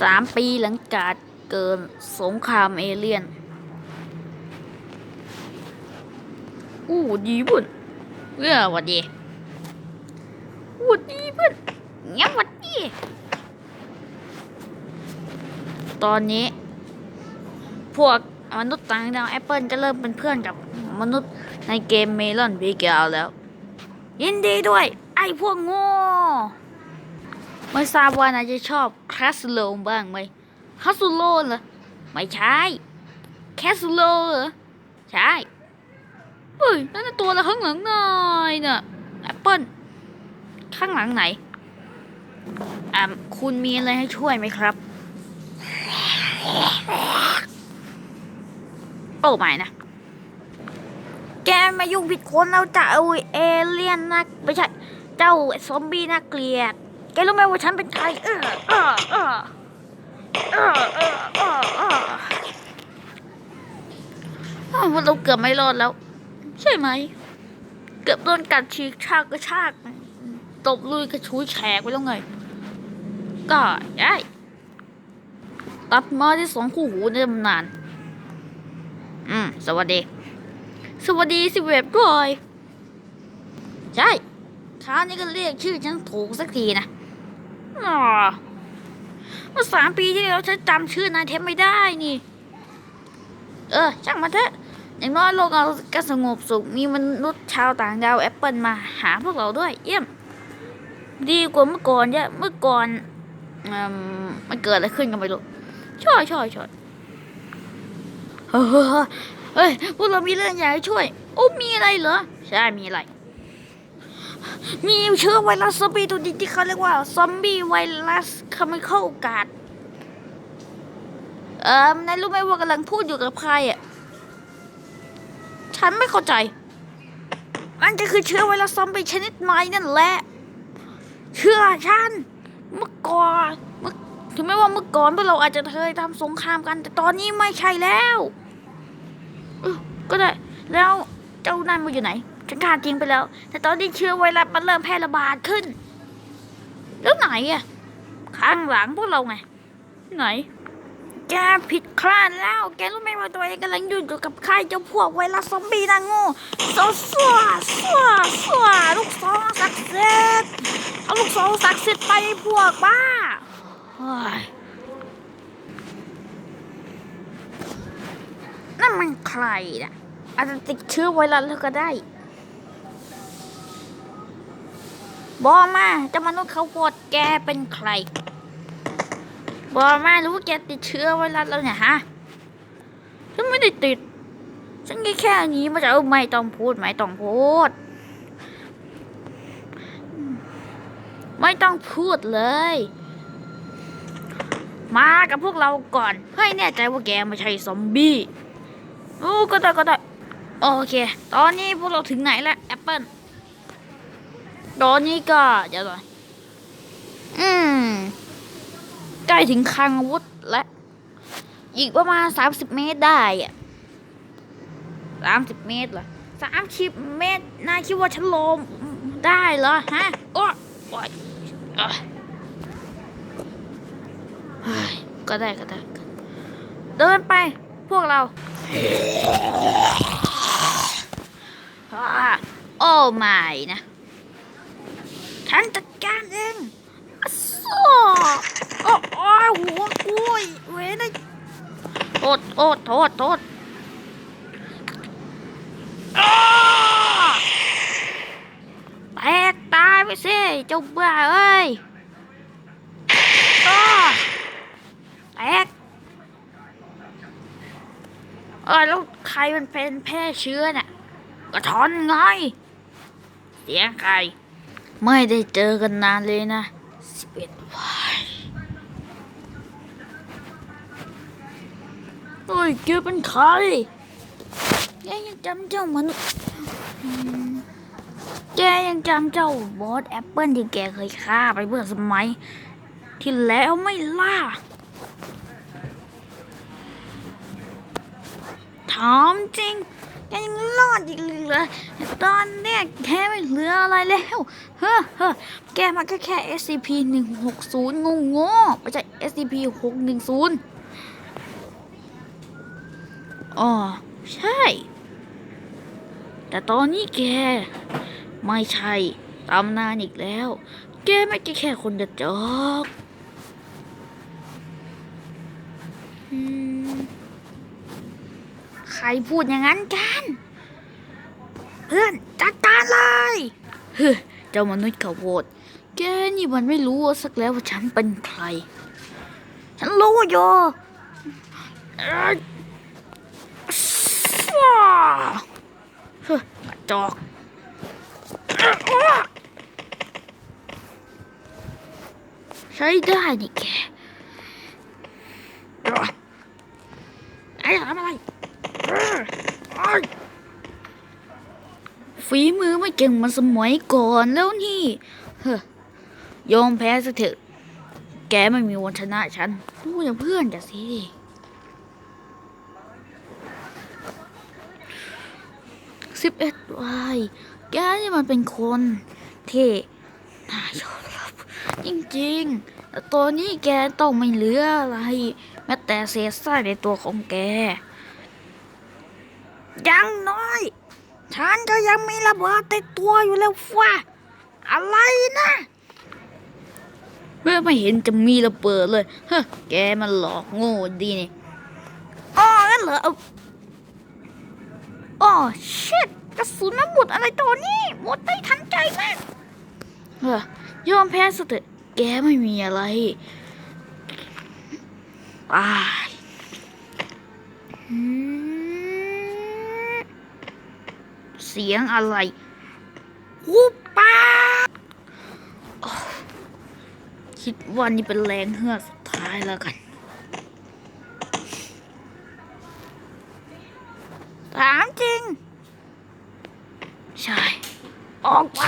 สามปีหลังจากเกิดสงครามเอเลี่ยน อู้ดีเพุ่นเออหวัดดีวัดดีเพุ่นเงี้ยวัดดี ตอนนี้ พวกมนุษย์ต่างดาวแอปเปิลจะเริ่มเป็นเพื่อนกับมนุษย์ในเกมเมลอนบีเกลแล้ว ยินดีด้วย ไอ้พวกโง่ ไม่ทราบว่านายจะชอบคาสโลบ้างไหมคาสโลเหรอ ไม่ใช่แคสโลเหรอ ใช่เฮ้ยนั่นตัวอะข้างหลังนายน่ะแอปเปิลข้างหลังไหนอ่าคุณมีอะไรให้ช่วยไหมครับ โอ้ไม่นะ แกมายุ่งผิดคนแล้วจ้ะเอ้ยเอเลี่ยนนัก ไม่ใช่ เจ้าซอมบี้น่าเกลียด แกรู้ไหมว่าฉันเป็นใครเออเออเออเออเออเออเออเราเกือบไม่รอดแล้ว ใช่ไหม เกือบโดนกัดฉีกชากกระชากตบลุยกระชุยแฉกไปแล้วไง ก็ได้ตัดมาที่สองคู่หูในตำนาน อืม สวัสดี สวัสดีสิเว็บก่อย ใช่คราวนี้ก็เรียกชื่อฉันถูกสักทีนะ อ๋อเมื่อสามปีที่แล้วฉันจำชื่อนายเทปไม่ได้นี่ เออ ช่างมาเถอะ อย่างน้อยโลกเราก็สงบสุข มีมนุษย์ชาวต่างดาวแอปเปิลมาหาพวกเราด้วย เยี่ยม ดีกว่าเมื่อก่อนเยอะ เมื่อก่อนอมมันเกิดอะไรขึ้นกันไม่รู้ช่วยช่วยช่วยเฮ้ย พวกเรามีเรื่องอยากให้ช่วย โอ้มีอะไรเหรอ ใช่ มีอะไร มีเชื้อไวรัสซอมบี้ตัวนี้ที่เขาเรียกว่าซอมบี้ไวรัสคามิเข้ากาดเอ่อนายรู้ไหมว่ากำลังพูดอยู่กับใครอะ ฉันไม่เข้าใจมันก็คือเชื้อไวรัสซอมบี้ชนิดใหม่นั่นแหละ เชื่อฉัน เมื่อก่อนเมื่อถึงแม้ว่าเมื่อก่อนพวกเราอาจจะเคยทำสงครามกัน แต่ตอนนี้ไม่ใช่แล้วก็ได้ แล้วเจ้านั่นมาอยู่ไหน ฉันฆ่าจริงไปแล้ว แต่ตอนนี้เชื้อไวรัสมันเริ่มแพร่ระบาดขึ้นแล้วไหนอะข้างหลังพวกเราไง ไหน แกผิดคลาดแล้ว แกรู้ไหมว่าตัวเองกำลังอยู่กับใครเจ้าพวกไวรัสซอมบี้นางโง่โซซัวซัวซัวลูกซองศักดิ์สิทธิ์เอาลูกซองศักดิ์สิทธิ์ไปพวกบ้าเฮ้ยนั่นมันใครน่ะอาจจะติดเชื้อไวรัสแล้วก็ได้ บอมาเจะมนุษย์เขาโพดแกเป็นใคร บอมารู้แกติดเชื้อไวรัสแล้วเนี่ยฮะ ฉันไม่ได้ติด ฉันแค่แค่นี้มาจะเอาไม่ต้องพูดไม่ต้องพูด ไม่ต้องพูดเลย มากับพวกเราก่อนเพื่อให้แน่ใจว่าแกไม่ใช่ซอมบี้ โอ้ก็ได้ก็ได้ โอเค ตอนนี้พวกเราถึงไหนแล้วแอปเปิล ตอนนี้ก็เดี๋ยวก่อนอืมใกล้ถึงคลังอาวุธและอีกประมาณสามสิบเมตรได้อะสามสิบเมตรเหรอสามสิบเมตรนายคิดว่าฉันลมได้เหรอฮะโอ้ยก็ได้ก็ได้ เดินไปพวกเรา โอ้ไม่นะ ฉันจัดการเองอะซ้อโอ้โอ้ยหัวกุยเว้ยนะโทษโทษโทษโทษแตกตายไปสิเจ้าบ้าเอ้ยแตกเออแล้วใครมันเป็นแพร่เชื้อน่ะกระท้อนไง เสียงใคร ไม่ได้เจอกันนานเลยนะสิบเอ็ดวันเฮ้ยแกเป็นใครแกยังจำเจ้ามนุษย์แกยังจำเจ้าบอสแอปเปิลที่แกเคยฆ่าไปเมื่อสมัย ที่แล้วไม่ล่าถามจริง แกยังรอดอีกเหรอตอนเนี้ยแกไม่เหลืออะไรแล้วเฮ้อเฮ้อแกมันก็แค่ SCP 1 6 0งงๆไม่ใช่ SCP 6 1 0อ๋อ ใช่ แต่ตอนนี้แก ไม่ใช่ตำนานอีกแล้ว แกไม่ใช่แค่คนกระจอกอืม ครพูดอย่างนั้นกัน เพื่อนจัดการเลยเฮ้ยเจ้ามนุษย์ข้าวโพดแกนี่มันไม่รู้สักแล้วว่าฉันเป็นใคร ฉันรู้อยู่เอ้ยฟ้าเฮ้ยกระจอกใช้ได้นี่แกไอ้ทำอะไรเออไอ้ ฝีมือไม่เก่งมันสมัยก่อนแล้วนี่เฮ้ยอมแพ้ซะเถอะ แกไม่มีวันชนะฉันพูดอย่างเพื่อนจะสิสิบเอ็ดวายแกนี่มันเป็นคนที่น่ายอมรับจริงๆแต่ตอนนี้แกต้องไม่เหลืออะไร แม้แต่เศษไส้ในตัวของแก ยังน้อย ฉันก็ยังมีระเบิดติดตัวอยู่แล้วฟ้าอะไรนะเมื่อไม่เห็นจะมีระเบิดเลย เฮ้ แกมันหลอกโง่ดีนี่อ๋องั้นเหรออาอ๋อชิตกระสุนมันหมดอะไรตอนนี้หมดได้ทันใจมากเออยอมแพ้สเถอะแกไม่มีอะไรตายอืม เสียงอะไรวูบปาโอ้คิดว่านี่เป็นแรงเฮือกสุดท้ายแล้วกันถามจริง ใช่ ออกไป